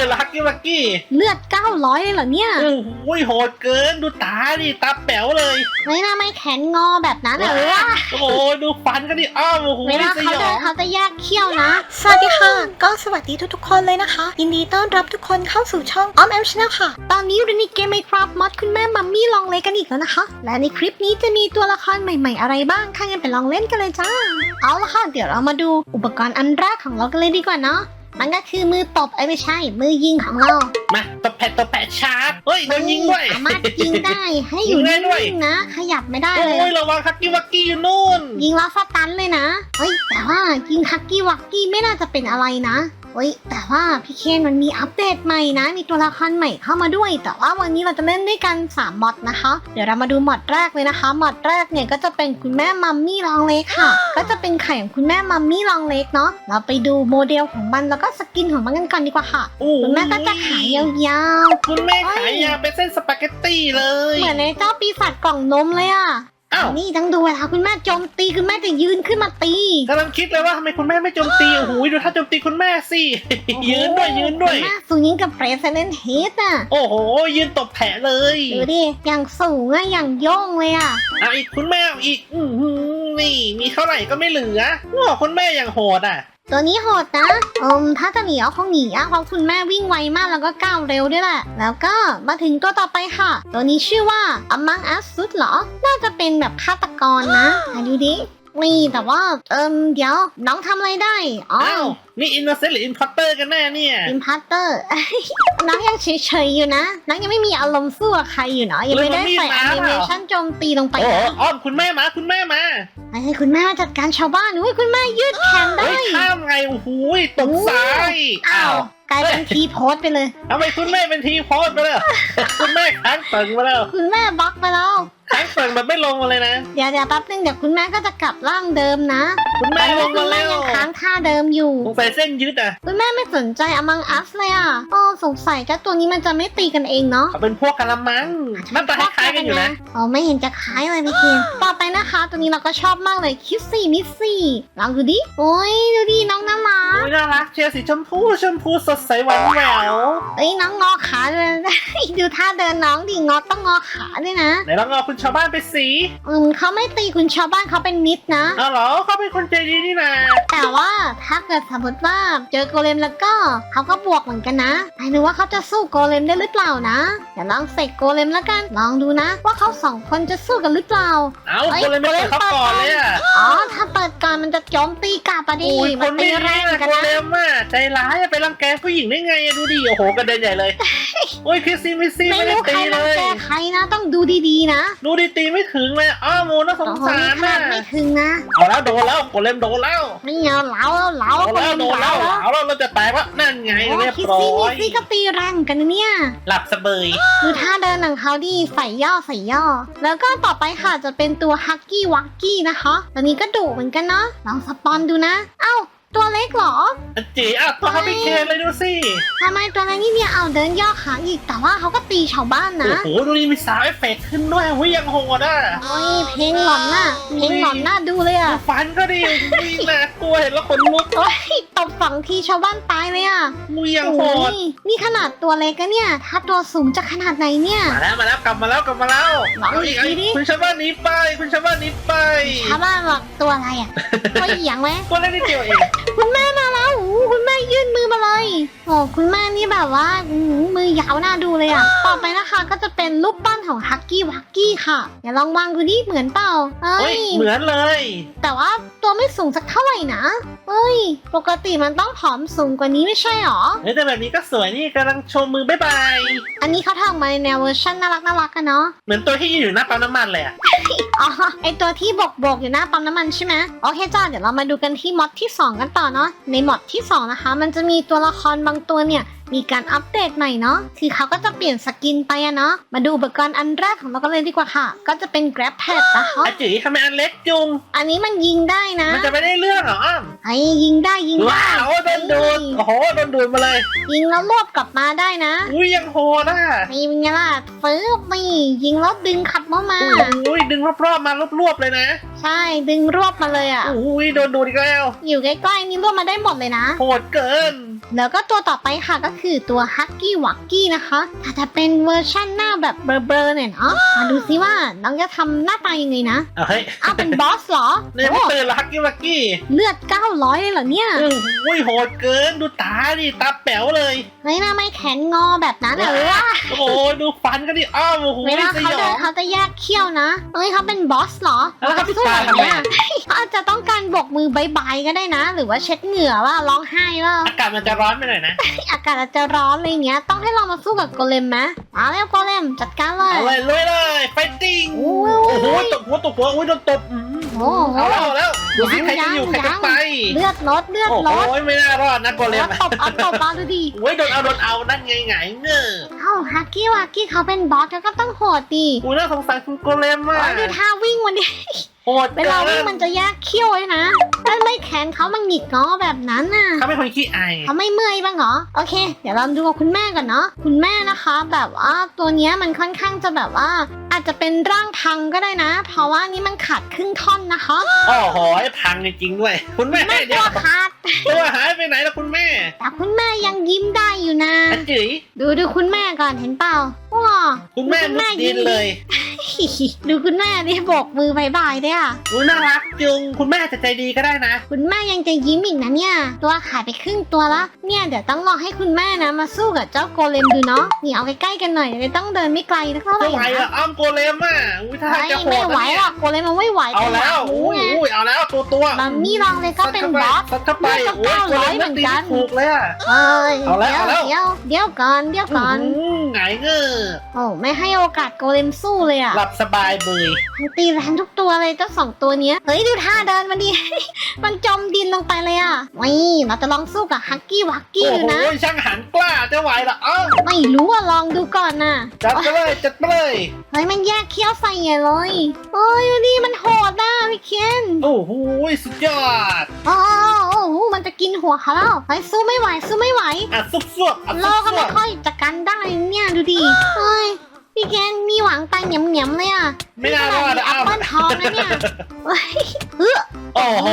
เลยเหรอฮักกี้วักกี้ เลือด 900เลยเหรอเนี่ยโอ้โหโหดเกินดูตาดิตาแป๋วเลยไม่น่าไม่แขนงอแบบนั้นอะเลยว่าโอ้โหดูฟันก็ดิอ้าวโอ้โหเวลาสเขายเดิอนงเขาจะแยกเขี้ยวนะ สวัสดีค่ะ ก็สวัสดีทุกๆ คนเลยนะคะ ยินดีต้อนรับทุกคนเข้าสู่ช่องออมแอมชาแนลค่ะ ตอนนี้อยู่ในเกมไมครับมอดคุณแม่มัมมี่ลองเล่นกันอีกแล้วนะคะ และในคลิปนี้จะมีตัวละครใหม่ ๆ อะไรบ้างข้ากันไปลองเล่นกันเลยจ้า เอาละค่ะเดี๋ยวเรามาดูอุปกรณ์อันแรกของเรากันเลยดีกว่าเนาะ มันก็คือมือตบไอ้ยไม่ใช่ มือยิงของเรามาตบแผดตบแผดชาร์ปเฮ้ยโดนยิงด้วย สามารถยิงได้ให้อยู่ยิงได้ด้วย นิ่งๆนะ ขยับไม่ได้เลโอ้ย ยระวังฮักกี้วักกี้อยู่นู่น ยิงแล้วสตันเลยนะ เฮ้ยแต่ว่ายิงฮักกี้วักกี้ไม่น่าจะเป็นอะไรนะ เฮ้ยแต่ว่าพี่เคนมันมีอัปเดตใหม่นะ มีตัวละครใหม่เข้ามาด้วย แต่ว่าวันนี้เราจะเล่นด้วยกัน3มอดนะคะ เดี๋ยวเรามาดูมอดแรกเลยนะคะมอดแรกเนี่ยก็จะเป็นคุณแม่มัมมี่ลองเล็กค่ะ ก็จะเป็นไข่ของคุณแม่มัมมี่ลองเล็กเนาะเราไปดูโมเดลของมันแล้วก็สกินของมันกันก่อนดีกว่าค่ะโอ้ยคุณแม่ก็จะขายยาวคุณแม่ขายยาเป็นเส้นสปาเกตตี้เลๆยเหมือนในเจ้าปีศาจกล่องนมเลยอะ อ้าว นี่ต้องดูเวลาคุณแม่โจมตีคุณแม่จะยืนขึ้นมาตี กำลังคิดเลยว่าทำไมคุณแม่ไม่โจมตีโอ้โหดูถ้าโจมตีคุณแม่สิ ยืนด้วยยืนด้วย คุณแม่สูงยิ่งกับเปรสเลนเฮดอะ โอ้โห ยืนตบแผลเลยดูดิอย่างสูงอะอย่างโย่งเลยอะเอาอีกคุณแม่เอาอีก อือหือนี่ มีเท่าไหร่ก็ไม่เหลือว้าคุณแม่อย่างโหดอะ ตัวนี้โหดนะอืมถ้าจะหนีเอาคงหนีอะเพราะคุณแม่วิ่งไวมากแล้วก็ก้าวเร็วด้วยแหละ แล้วก็มาถึงตัวต่อไปค่ะ ตัวนี้ชื่อว่า Among Us สุดเหรอ น่าจะเป็นแบบฆาตกรนะดูดิ นี่แต่ว่า เอิมเดี๋ยว น้องทำอะไรได้ อ๋ออ้าวนี่อินโนเซนต์หรืออินพอร์เตอร์กันแน่เนี่ย อิมพัตเตอร์ น้องยังเฉยๆอยู่นะ น้องยังไม่มีอารมณ์สู้กับใครอยู่เนาะยังไม่ได้ใส่แล้แอวมันมีนิม้าเมเหรอชันโจมตีลงไปโอ้โหนะอ้อมคุณแม่มาคุณแม่มาให้คุณแม่มาจัดการชาวบ้านอุ้ยคุณแม่ยืดแขนได้ เฮ้ยข้ามไงโอ้โหตบซ้ายอ้าวกลายเป็นทีโพสต์ไปเลย ทำไมคุณแม่เป็นทีโพสต์ไปเลยคุณแม่ค้างเติงมาแล้ว คุณแม่บล็อกไปแล้ว ค้างเติงแบบไม่ลงมาเลยนะ เดี๋ยวเดี๋ยวแป๊บนึงเดี๋ยวคุณแม่ก็จะกลับร่างเดิมนะคุณตแม่อนลนี้งคุมาณแม่แล้วยังค้างท่าเดิมอยู่ สงสัยเส้นยืดอะคุณแม่ไม่สนใจ Among Us เลยอะอ๋อสงสัยเจ้าตัวนี้มันจะไม่ตีกันเองเนาะเขาเป็นพวกกะละมังหน้าตาคล้ายๆกันอยู่นะอ๋อไม่เห็นจะคล้ายเลยพี่เคนต่อไปนะคะ ตัวนี้เราก็ชอบมากเลยคิสซี่มิสซี่ลองดูดิโอ้ยดูดิน้องน่ารัก โอ้ยน่ารักเชียร์สีชมพูชมพูสดใสหวานแหววเอ้ยน้องงอขาเลย ดูท่าเดินน้องดิงอต้องงอขาด้วยนะไหนลองเอาคุณชาวบ้านไปสีอืมเขาไม่ตีคุณชาวบ้านเขาเป็นมิตรนะเอาเหรอเขาเป็นคนใจดีนี่นะแต่ว่าถ้าเกิดสมมติว่าเจอโกเลมแล้วก็เขาก็บวกเหมือนกันนะไม่รู้ว่าเขาจะสู้โกเลมได้หรือเปล่านะเดี๋ยวลองเสกโกเลมแล้วกันลองดูนะ ว่าเขาสองคนจะสู้กันหรือเปล่า เอาเอ้ยคนเลยไม่เปิดเขาก่อนเลยอะ อ๋ จะโจมตีกลับอะดิโอ้ยคมันนตีนี้แรนะงเหมือนกันโกนะ เลมอะใจร้ายอะไปรังแกผู้หญิงได้ไงอะดูดิโอ้โหกระเด็นใหญ่เลย โอ้ยคิสซี่มิสซี่ไม่ไม่ได้รู้ใครตีเลรังย แกใครนะต้องดูดีๆนะดูดิตีไม่ถึงเลยอ้าวโมน่าสงโอ้โหสารนี่ขมานาดไม่ถึงนะเอาแล้วโดนแล้วโกเลมโดนแล้วไม่เอาเหลาแล้วเหลาโดนแล้วโดนแล้วเหลาเอาแล้วเราจะแตกแล้วนั่นไงโอ้เรียบคิดร้อซี่มียซี่ก็ตีแรงกันนะเนี่ย หลับสะเบยดูท่าเดินของเขาดิใส่ย่อใส่ย่อ แล้วก็ต่อไปค่ะจะเป็นตัวฮักกี้วักกี้นะคะ ตัวนี้ก็ดุเหมือนกันเนาะลองสปอนดูนะ เอ้า ตัวเล็กเหรอ อันจีอะตัวเขาไปเคนเลยดูสิทำไมตัวเล็กนี่เนี่ยเอาเดินย่อขาอีก แต่ว่าเขาก็ตีชาวบ้านโอ้นะ โหดูนี่มีสาวเอฟเฟกต์ขึ้นด้วยหุ้ยยังโหดอะโอ้ยเพลงหลอนน่ะเพลงหลอนน่าดูเลยอะฟันก็ดีนี่น่ากลัวเห็นแล้วขนลุกโอ้ยตบสองทีชาวบ้านตายเลยอะมุยยังโหโอ้ดยนี่ขนาดตัวเล็กอะเนี่ย ถ้าตัวสูงจะขนาดไหนเนี่ย มาแล้วมาแล้วกลับมาแล้วกลับมาแล้วลองอีกเาทีดิ คุณชาวบ้านหนี้ไป คุณชาวบ้านหนี้ไปชาวบ้านบอกตัวอะไรอะ ตัวเหยียงไหมตัวเล็กนิดเดียวเองคุณแม่มาแล้วโอ้โหคุณแม่ยื่นมือมาเลยโอ้คุณแม่นี่แบบว่าอื้อหือมือยาวน่าดูเลยอะต่อไปนะคะ ก็จะเป็นรูปปั้นของฮักกี้วักกี้ค่ะเดี๋ยวลองวางดูดิเหมือนเปล่าเอ้เฮ้ยย เหมือนเลย แต่ว่าตัวไม่สูงสักเท่าไหร่นะเอ้ย ปกติมันต้องผอมสูงกว่านี้ไม่ใช่หรอ เฮ้ยแต่แบบนี้ก็สวยนี่กำลังโชว์มือบ๊ายบาย อันนี้เขาทำมาในแนวเวอร์ชันน่ารักน่ารักกันเนาะ เหมือนตัวที่ยืนอยู่หน้าปั๊มน้ำมันเลยอะ อ๋อไอตัวที่บกบกๆอยู่หน้าปั๊มน้ำมันใช่ไหมโอเคจ้าเดี๋ยวเรามาดูกันที่มอดที่ 2 กันต่อเนาะในมอดที่ 2 นะคะ มันจะมีตัวละครบางตัวเนี่ยมีการอัปเดตใหม่เนาะ คือเขาก็จะเปลี่ยนสกินไปอะเนาะ มาดูอุปกรณ์อันแรกของเรากันเลยดีกว่าค่ะ ก็จะเป็น grab pad นะคะอาจีทำไมอันเล็กจุง อันนี้มันยิงได้นะ มันจะไม่ได้เรื่องเหรออ้อมไอ้ยิงได้ยิงได้ว้าวโด นดูดโอ้โหโดนดูดมาเลยยิงแล้วรวบกลับมาได้นะอุ้ยยังโหดอะนี่เป็นไงล่ะฟื้บนี่ยิงแล้วดึงขับมามาอุ้ยดึงรอบๆมารวบๆเลยนะ ใช่ดึงรวบมาเลยอะอุ้ยโดนดูดอีกแล้ว อยู่ใกล้ๆนี่รวบมาได้หมดเลยนะโหดเกิน แล้วก็ตัวต่อไปค่ะก็คือตัวฮักกี้วักกี้นะคะแต่จะเป็นเวอร์ชั่นหน้าแบบเบลอๆเนี่ยเนาะมาดูซิว่าน้องจะทำหน้าตายังไงนะเอาเฮ้ยอ้าวเป็นบอสเหรอเนี่ยโอ้ไม่ตื่นเหรอฮักกี้วักกี้เลือด900เลยเหรอเนี่ยอุ้ยโหดเกินดูตาดิตาแป๋วเลยเฮ้ยทำไมแขนงอแบบนั้นอะวะโอ้โหดูฟันก็ดิอ้าวโอ้โหเวลาสเขายเดิอนงเขาจะแยกเขี้ยวนะเฮ้ยเขาเป็นบอสเหรอแล้วเขาสู้พิแบบการทำไมเนี้ยอะเขาอาจจะต้องการบกมือบายบายก็ได้นะ หรือว่าเช็ดเหงื่อว่าร้องไห้ว่าอากาศมันจะร้อนไปหน่อยนะอากาศอาจจะร้อนอะไรเงี้ย ต้องให้เรามาสู้กับโกเลมไหมมาแล้วโกเลมจัดการเลยเอาเลยลุยเลยไฟติ้งโอ้โอ้ยโหตบหัวตบหัวอุ้ยโดนตบอืมโอ้โหเอาแล้วเอาแล้วดูสิยังใครจะอยู่ยังใครจะไปเลือดลดเลือดโอ้ลโหดไม่น่ารอดนะโกเลมแล้วตบเอาตบมาดูดิอุ้ยโดนเอาโดนเอานั่นไงไงเงอะเอ้าฮักกี้วากี้เขาเป็นบอสเขาก็ต้องโหดดิอุ้ยน่าสงสารคุณโกเลมโอ้มากยดูท่าวิ่งมันดิ โหดเวลาวิ่งมันจะแยกเขี้ยวไว้นะถ้าไม่แขนเขามันหงิกงอแบบนั้นน่ะเขาเป็นคนขี้อายเขาไม่เมื่อยบ้างเหรอโอเค เดี๋ยวเราดูกับคุณแม่ก่อนเนาะคุณแม่นะคะ แบบว่าตัวเนี้ยมันค่อนข้างจะแบบว่า อาจจะเป็นร่างพังก็ได้นะ เพราะว่านี่มันขาดครึ่งท่อนนะคะโอ้โหพังจริงๆด้วย คุณแม่แม่เดี๋ตัยววขาดตัวหายไปไหนแล้วคุณแม่ แต่คุณแม่ยังยิ้มได้อยู่นะอันจุ๋ยดูดูคุณแม่ก่อนเห็นเปล่าว้าคุณแม่มุดดินเลย ดูคุณแม่นี่โบกมือบายบายด้วยอะอุ้ยน่ารักจุงคุณแม่จะใจดีก็ได้นะ คุณแม่ยังจะยิ้มอีกนะเนี่ย ตัวขายไปครึ่งตัวละเนี่ยเดี๋ยวต้องรอให้คุณแม่นะมาสู้กับเจ้าโกเลมดูเนาะนี่เอาใกล้ๆกันหน่อยเดี๋ยวต้องเดินไม่ไกลเท่าไหร่ไม่ไหวนะอะอ้อมโกเลมอะอุ้ยถ้าไม่จะโหไม่ดไหวนะหรเนี่ยอกโกเลมมันไม่ไหวเอาแล้วโอ้อุ้ยอุ้ยเอาแล้วตัวตัวบัมมี่ลองเลยก็เป็นบอสสักเข้าไปเลือดก็โอ้ยโกเลม900เหมืนั่อนตีกัน ถูกเลยอะ เอ้ยเอาแล้วเดี๋ยวเอาแล้ว เดี๋ยวเดี๋ยวก่อนเดี๋ยวก่อนอืมไงเงือ โอ้ไม่ให้โอกาสโกเลมสู้เลยอะหลับสบายเบยมันตีแรงทุกตัวเลยเจ้าสองตัวเนี้ย เฮ้ย ดูท่าเดินมันดิมันจมดินลงไปเลยอะนี่เราจะลองสู้กับฮักกี้วักกี้โอ้ดูโหนะ ช่างหันกล้าจะไหวเหรอเอ้าไม่รู้อะลองดูก่อนน่ะ จัดไปเลยจัดไปเลยเฮ้ย มันแยกเขี้ยวใส่ใหญ่เลยเฮ้ยดูดิมันโหดนะพี่เคนโอ้โหสุดยอดโอ้โอ้โหมันจะกินหัวเขาแล้วเฮ้ยสู้ไม่ไหวสู้ไม่ไหว อะซุบซวบอะโลซุบก็ซวไม่บค่อยจะกันได้เนี่ยดูดิเฮ้ย พี่เคนมีหวังตายเหนียมๆเลยอะไม่น่ารอดมีนะแอปอ้าวเปิลทองนะเนี่ยเฮ้ยเฮ้อ โอ้โห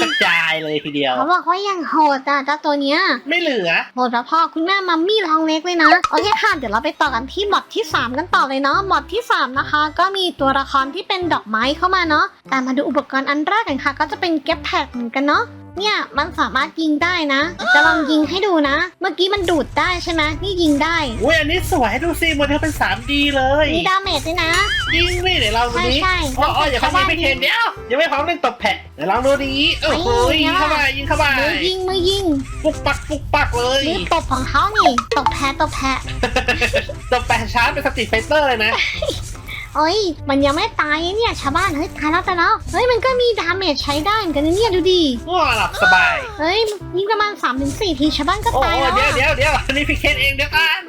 กระจายเลยทีเดียว เขาบอกว่ายังโหดอะเจ้าตัวเนี้ย ไม่เหลือโหดพอพ่อคุณแม่มัมมี่ลองเล็กเลยนะโอเคค่ะเดี๋ยวเราไปต่อกันที่มอดที่ 3 กันต่อเลยเนาะมอดที่ 3 นะคะ ก็มีตัวละครที่เป็นดอกไม้เข้ามาเนาะแต่มาดูอุปกรณ์อันแรกกันค่ะ ก็จะเป็นเก็บแพดเหมือนกันเนาะ เนี่ยมันสามารถยิงได้นะ จะลองยิงให้ดูนะ เมื่อกี้มันดูดได้ใช่ไหมนี่ยิงได้อุ้ยอันนี้สวยดูสิโมเดลเป็น 3D เลย มีดาเมจด้วยนะจริงนี่เดี๋ยวเราดูนี้ใช่ใช่อ๋ออ๋ออย่าเข้าชาวไปบ้านไม่เคนเดี๋ยวยังไม่พร้อมเล่นตบแผะเดี๋ยวลองดูนี้โอ้โหไม่ยิงเข้าไปยิงเข้าไปมือยิงมือยิงปุกปักปุกปักเลยมือตบของเขานี่ตบแพ้ตบแพ้ตบแปะชาร์จเป็นสตรีทไฟเตอร์เลยนะ เอ้ย มันยังไม่ตายเนี่ยชาวบ้านเฮ้ยตายแล้วตายแล้วเฮ้ยมันก็มีดาเมจใช้ได้เหมือนกันนะเนี่ยดูดิง่วหลับสบายเฮ้ยยิงประมาณ3-4ถึงทีชาวบ้านก็โอ้ตายโหแล้วเดี๋ยวอะเดี๋ยวเดี๋ยวอันนี้พี่เคนเองเดี๋ยวกัน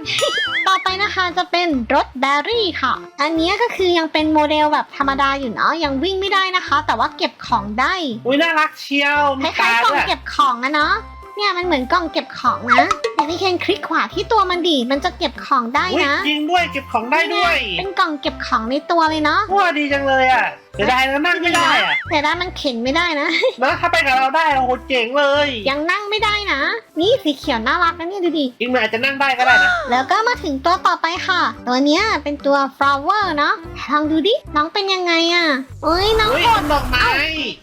ต่อไปนะคะจะเป็นรถแบรี่ค่ะ อันเนี้ยก็คือยังเป็นโมเดลแบบธรรมดาอยู่เนาะยังวิ่งไม่ได้นะคะ แต่ว่าเก็บของได้ อุ้ยน่ารักเชียวคมีล้าตายๆกล่องด้วยเก็บของนะเนาะ เนี่ยมันเหมือนกล่องเก็บของนะแต่พี่เคนคลิกขวาที่ตัวมันดี มันจะเก็บของได้อุ้ยนะจริงด้วยเก็บของได้ด้วยเป็นกล่องเก็บของในตัวเลยเนาะ ว้าดีจังเลยอะ เสียดายนะนั่งไม่ได้อะแต่ได้มันเข็นไม่ได้นะ แล้วถ้าไปกับเราได้โอ้โหเจ๋งเลยยังนั่งไม่ได้นะ นี่สีเขียวน่ารักนะเนี่ยดูดิ อีกหน่อยอาจจะนั่งได้ก็ได้นะ แล้วก็มาถึงตัวต่อไปค่ะ ตัวเนี้ยเป็นตัว flower เนาะลองดูดิ น้องเป็นยังไงอะ่ะเอ้ยน้องอุ้ยโหดดอกไม้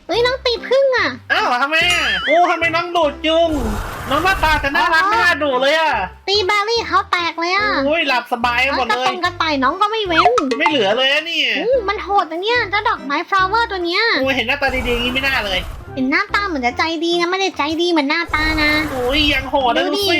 เอ้ยน้องตีพึ่งอะ่ะ อ้าวทำไมอะโอ้ทำไมน้องดูดจุงน้องหน้าตาจะน่ารักอ๋อไม่น่าดูเลยอะตีแบรี่เขาแตกเลยอะ่ะอุ้ยหลับสบายกันหมดกระเลตยงกระต่ายน้องก็ไม่เว้น ไม่เหลือเลยอะเนี่ยอู้มันโหดนะเนี่ยเจ้าดอกไม้ flower ตัวเนี้ยโอ้ยเห็นหน้าตาดีๆอย่างนี้ไม่น่าเลยเห็นหน้าตาเหมือนจะใจดีนะไม่ได้ใจดีเหมือนหน้าตานะโอ้ยยังโหดนะดูดูดิสิ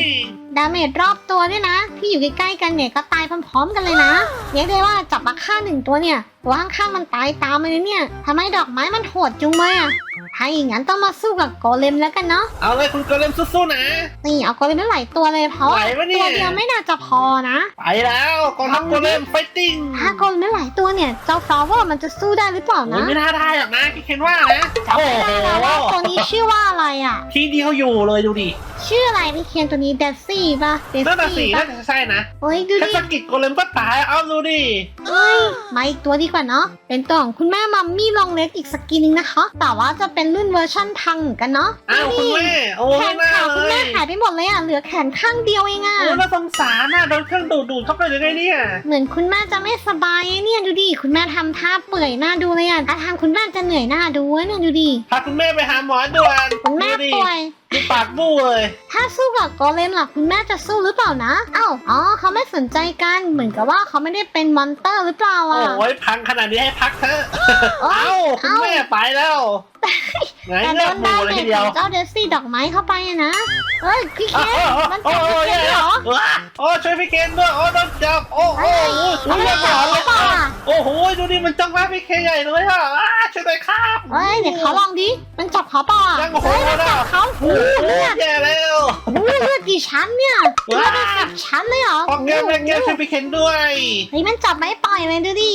ดาเมจรอบตัวด้วยนะ ที่อยู่ใกล้ๆกันเนี่ยก็ตายพร้อมๆกันเลยนะเรียกได้ว่าจับมาฆ่าหนึ่งตัวเนี่ยตัวข้างๆมันตายตามมาเลยเนี่ยทำไมดอกไม้มันโหดจุงเลยอะ ถ้าอย่างนั้นต้องมาสู้กับโกเลมแล้วกันเนาะเอาเลยคุณโกเลมสู้ๆนะ นี่เอาโกเลมได้หลายตัวเลยเพราะว่าไหวปะเนี่ย ตัวเดียวไม่น่าจะพอนะไปแล้วกองทัพโกเลมไฟติ้งถ้าโกเลมได้หลายตัวเนี่ยเจ้าฟลาวเวอร์มันจะสู้ได้หรือเปล่าโอ้ยนะไม่น่าได้หรอกนะพี่เคนว่านะจำไม่ได้แล้วว่าตัวนี้ชื่อว่าอะไรอะ ทีเดียวอยู่เลยดูดิ ชื่ออะไรพี่เคนตัวนี้เดซี่ป่ะเดน่าจะซี่สี่ป่ะน่าจะใช่นะเฮ้ยดูถ้าดิสกิดโกเลมก็ตายเอาดูดิเฮ้ยมาอีกตัวดีกว่าเนาะเป็นตัวของคุณแม่มัมมี่ลองเล็กอีกสกินนึงนะคะ แต่ว่าจะเป็นรุ่นเวอร์ชั่นพังเหมือนกันเนาะอ้าวคุณแม่โอ้แขไม่นน่าขาเลคุณแม่ยหายไปหมดเลยอะเหลือแขนข้างเดียวเองอะ โอ้น่าสงสารน่ะโดนเครื่องดูดดูดเข้าไปเลยไงเนี่ยเหมือนคุณแม่จะไม่สบายเนี่ยดูดิคุณแม่ทำท่าเปื่อยหน้าดูเลยอะถ้าทางคุณแม่จะเหนื่อยหน้าดูอะเนี่ยดูดิพาคุณแม่ไปหาหมอด่วนคุณแม่ดูดิป่วย ดูปากบู้เลย ถ้าสู้กับโกเลมล่ะคุณแม่จะสู้หรือเปล่านะเอ้าอ๋อเขาไม่สนใจกันเหมือนกับว่าเขาไม่ได้เป็นมอนเตอร์หรือเปล่าอะ โอ้ยพังขนาดนี้ให้พักเถอะ โอ๊ยเอ้าคุณเอ้า แม่ไปแล้วไงแต่โดเลือกนหมูดาวเลยเด็ทีกเดียขวองเจ้าเดซี่ดอกไม้เข้าไปอะนะเฮ้ยพี่เคนโอ้มันโอ้จับโอ้พี่เคนยเหรอว้า โอ้ช่วยพี่เคนด้วยโอ้โดนจับโอ้โอ้เฮ้ยโอ้มันจับหรือเปล่าอะโอ้โหดูดิมันจ้องหน้าพี่เคนใหญ่เลยอะอ้าช่วยหน่อยครับเฮ้ยเดี๋ยวเขาลองดิมันจับเขาเปล่าอะยังโหดเฮ้ยมันอะจับเขาโอ้โอ้โหโหเลือดแย่แล้วโอ้โหเลือดกี่ชั้นเนี่ยเลือดเป็นสิบชั้นเลยเหรอพอแก้วแม่แก้วช่วยพี่เคนด้วยเฮ้ยมันจับไม่ปล่อยเลยดูดิ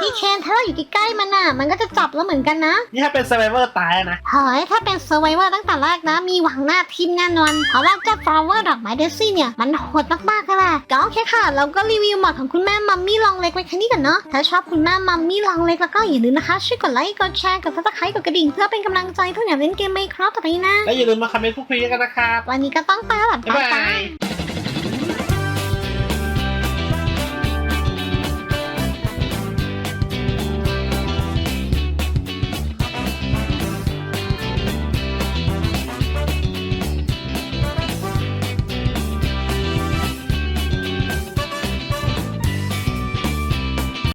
พี่เคนถ้าเราอยู่ใกล้ๆมันน่ะ มันก็จะจับเราเหมือนกันนะนี่ถ้าเป็น s ซ r v เวอร์ตายนะเฮ้ยถ้าเป็นเซอร์ไวเวอร์ตั้งแต่แรกนะ มีหวังหน้าทีมแน่นอนเพราะว่าเจ้าฟลาวเวอร์ดอกไม้เดซี่เนี่ยมันโหดมากๆเลยแหละก็โอเคค่ะ เราก็รีวิวหมดของคุณแม่มัมมี่ลองเล็กไว้แค่นี้ก่อนเนาะ ถ้าชอบคุณแม่มัมมี่ลองเล็กแล้วก็อย่าลืมนะคะ ช่วยกดไลค์ กดแชร์ กดซับสไครต์กดกระดิ่งเพื่อเป็นกำลังใจเพื่ออยากเล่นเกมไมค์ครับต่อไปนะ และอย่าลืมมาคอมเมนต์พูดคุยกันนะครับ วันนี้ก็ต้องไปแล้วล่ะบ๊ายบาบ๊ายบายย